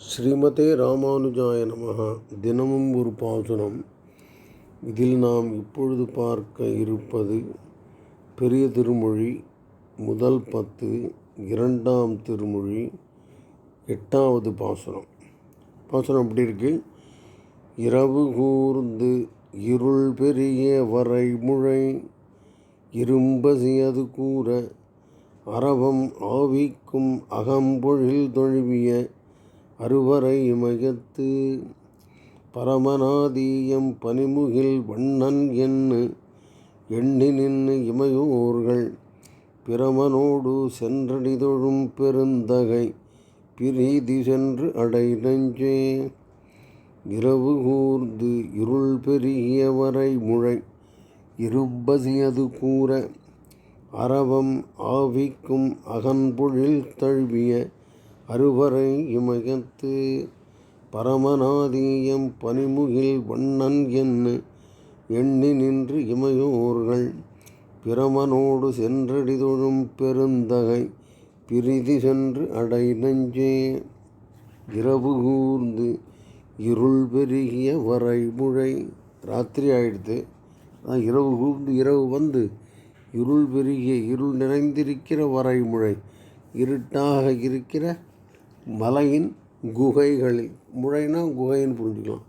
ஸ்ரீமதே ராமானுஜாய நமகா தினமும் ஒரு பாசுரம் இதில் நாம் இப்பொழுது பார்க்க இருப்பது பெரிய திருமொழி முதல் பத்து இரண்டாம் திருமொழி எட்டாவது பாசுரம் பாசுரம் அப்படி இருக்கு? இரவு கூர்ந்து இருள் பெரிய வரைமுழை இரும்பசியது கூற அரவம் ஆவிக்கும் அகம்பொழில் தொழுவிய அருவரை இமயத்து பரமநாதீயம் பனிமுகில் வண்ணன் என்னு எண்ணி நின்று இமையோர்கள் பிரமனோடு சென்றடிதொழும் பெருந்தகை பிரீதி சென்று அடை நெஞ்சே. இரவு கூர்ந்து இருள் பெருகியவரை முழை இருப்பசியது கூற அரவம் ஆவிக்கும் அகன்பொழில் தழுவிய அருவரை இமயத்து பரமநாதீயம் பனிமுகில் வண்ணன் என்ன எண்ணி நின்று இமையோர்கள் பிரமனோடு சென்றடிதொழும் பெருந்தகை பிரிதி சென்று அடை நெஞ்சே. இரவு கூர்ந்து இருள் பெருகிய வரைமுழை ராத்திரி ஆயிடுத்து. அதான் இரவு கூர்ந்து இரவு வந்து இருள் பெருகிய இருள் நிறைந்திருக்கிற வரைமுழை இருட்டாக இருக்கிற மலையின் குகைகளில் முழைனா குகைன்னு புரிஞ்சுக்கலாம்.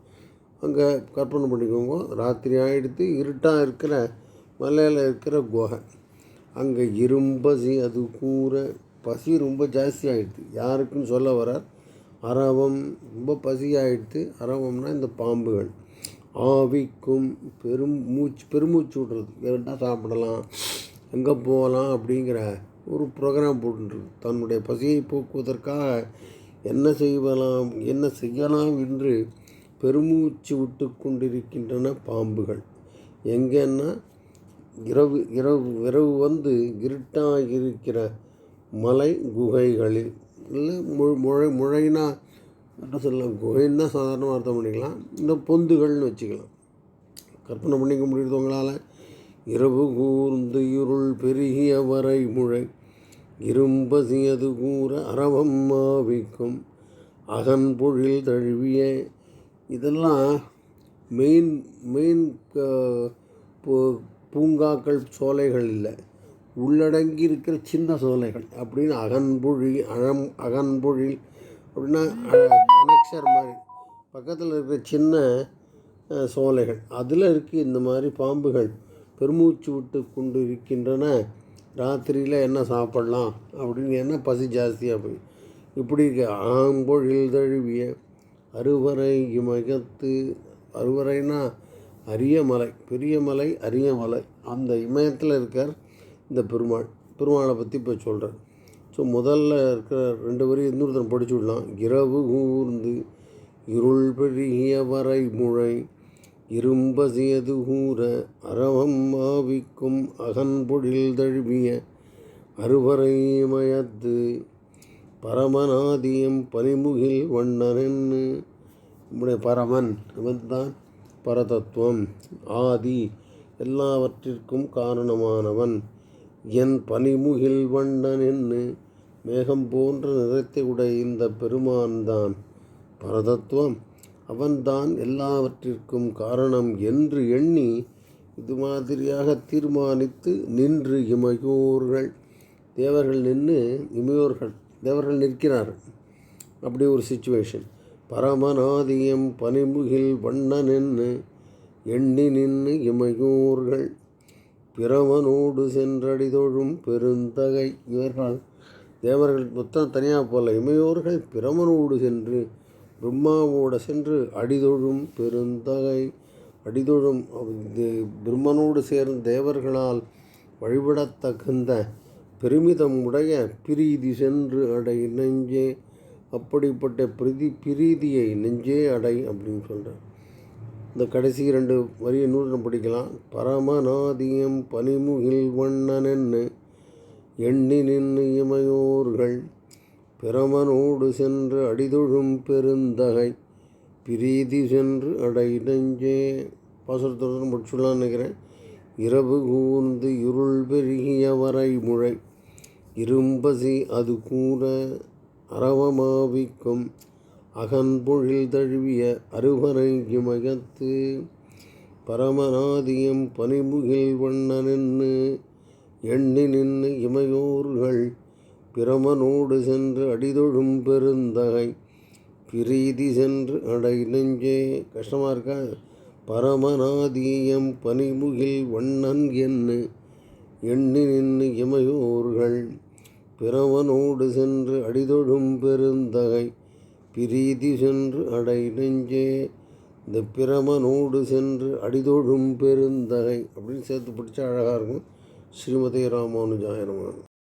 அங்கே கற்பனை பண்ணிக்கோங்க. ராத்திரி ஆகிடுத்து இருட்டாக இருக்கிற மலையில் இருக்கிற குகை. அங்கே இரும்பசி அது கூற பசி ரொம்ப ஜாஸ்தி ஆகிடுது யாருக்குன்னு சொல்ல வரார்? அரவம் ரொம்ப பசி ஆகிடுது அரவம்னா இந்த பாம்புகள். ஆவிக்கும் பெரும் மூச்சு பெருமூச்சு விட்றது. என்ன சாப்பிடலாம். எங்கே போகலாம் அப்படிங்கிற ஒரு ப்ரோக்ராம் போட்டுருக்கு தன்னுடைய பசியை போக்குவதற்காக என்ன செய்யலாம் என்ன செய்யலாம் என்று பெருமூச்சு விட்டு கொண்டிருக்கின்றன பாம்புகள். எங்கன்னா இரவு இரவு இரவு வந்து இருட்டாக இருக்கிற மலை குகைகளில் இல்லை மு முழை முழைனா என்ன சொல்லலாம் குகைன்னு தான் சாதாரணமாக அர்த்தம் பண்ணிக்கலாம் இந்த பொந்துகள்னு வச்சுக்கலாம். கற்பனை பண்ணிக்க முடியுது உங்களால். இரவு கூர்ந்து இருள் பெருகிய வரை முழை இரும்பசியது கூற அறவம் மாவிக்கும் அகன்பொழில் தழுவிய இதெல்லாம் மெயின் மெயின் பூங்காக்கள் சோலைகள் இல்லை. உள்ளடங்கி இருக்கிற சின்ன சோலைகள். அப்படின்னு அகன்பொழி அழம் அகன்பொழில் அப்படின்னா அனக்ஷர் மாதிரி. பக்கத்தில் இருக்கிற சின்ன சோலைகள். அதில் இருக்குது இந்த மாதிரி பாம்புகள். பெருமூச்சு விட்டு கொண்டு இருக்கின்றன ராத்திரியில் என்ன சாப்பிட்லாம்? அப்படின்னு என்ன பசி ஜாஸ்தியாக போய். இப்படி இருக்க. ஆம்பொழில் தழுவிய அறுவரை இமயத்து அறுவரைனா அரிய மலை பெரிய மலை அரிய மலை. அந்த இமயத்தில் இருக்கார் இந்த பெருமாள். பெருமாளை பற்றி இப்போ சொல்கிறேன் ஸோ முதல்ல இருக்கிற ரெண்டு வரையும் இன்னொருத்தன் படிச்சு விடலாம். இரவு கூர்ந்து இருள் பெருகிய வரை முழை இரும்பசியது கூற அறவம் ஆவிக்கும் அகன்பொழில் தழுவிய அறுவரை மயத்து பரமநாதியம் பனிமுகில் வண்ணனென்னு. நம்முடைய பரமன் இவன்தான் பரதத்துவம் ஆதி எல்லாவற்றிற்கும் காரணமானவன். என் பனிமுகில் வண்ணன் என்று மேகம் போன்ற நிறத்தை உடைய இந்த பெருமான்தான். பரதத்துவம் அவன்தான் எல்லாவற்றிற்கும் காரணம் என்று எண்ணி இது மாதிரியாக தீர்மானித்து நின்று இமையோர்கள். தேவர்கள் நின்று இமையோர்கள் தேவர்கள் நிற்கிறார்கள் அப்படி ஒரு சுச்சுவேஷன் பரமநாதியம் பனிமுகில் வண்ண நின்று எண்ணி நின்று இமையோர்கள். பிரமனோடு சென்றடிதொழும் பெருந்தகை. இவர்கள் தேவர்கள் மொத்தம் தனியாக போல இமையோர்கள் பிரமனோடு சென்று பிரம்மாவோடு சென்று அடிதொழும் பெருந்தகை. அடிதொழும் பிரம்மனோடு சேர்ந்த தேவர்களால் வழிபடத்தகுந்த பெருமிதம் உடைய பிரீதி சென்று அடை நெஞ்சே. அப்படிப்பட்ட பிரீதி பிரீதியை நெஞ்சே அடை அப்படின்னு சொல்கிறேன் இந்த கடைசி ரெண்டு வரியை நூறு படிக்கலாம். பரமநாதியம் பனிமுகில் வண்ணனென்னு எண்ணி நின்று இமையோர்கள் பிரமனோடு சென்று அடிதொழும் பெருந்தகை பிரீதி சென்று அடை நெஞ்சே பாசுரத்தோடு முடிச்சுடலாம் நினைக்கிறேன். இரவு கூர்ந்து இருள் பெருகிய வரை முழை இரும்பசி அது கூற அரவமாவிக்கும். அகன்பொழில் தழுவிய அருவரை இமயத்து பரமநாதியம் பனிமுகில் வண்ணனென்னு எண்ணி நின்று இமையோர்கள் பிரமனோடு சென்று அடிதொழும் பெருந்தகை. பிரீதி சென்று அடை நெஞ்சே. கஷ்டமாக இருக்கா? பரமநாதியம் பனிமுகில் வண்ணன் என்று எண்ணி நின்று இமையோர்கள் பிரமனோடு சென்று அடிதொழும் பெருந்தகை. பிரீதி சென்று அடை நெஞ்சே. இந்த பிரமனோடு சென்று அடிதொழும் பெருந்தகை. அப்படின்னு சேர்த்து பிடிச்சா அழகாக இருக்கும். ஸ்ரீமதி ராமானுஜாயனமான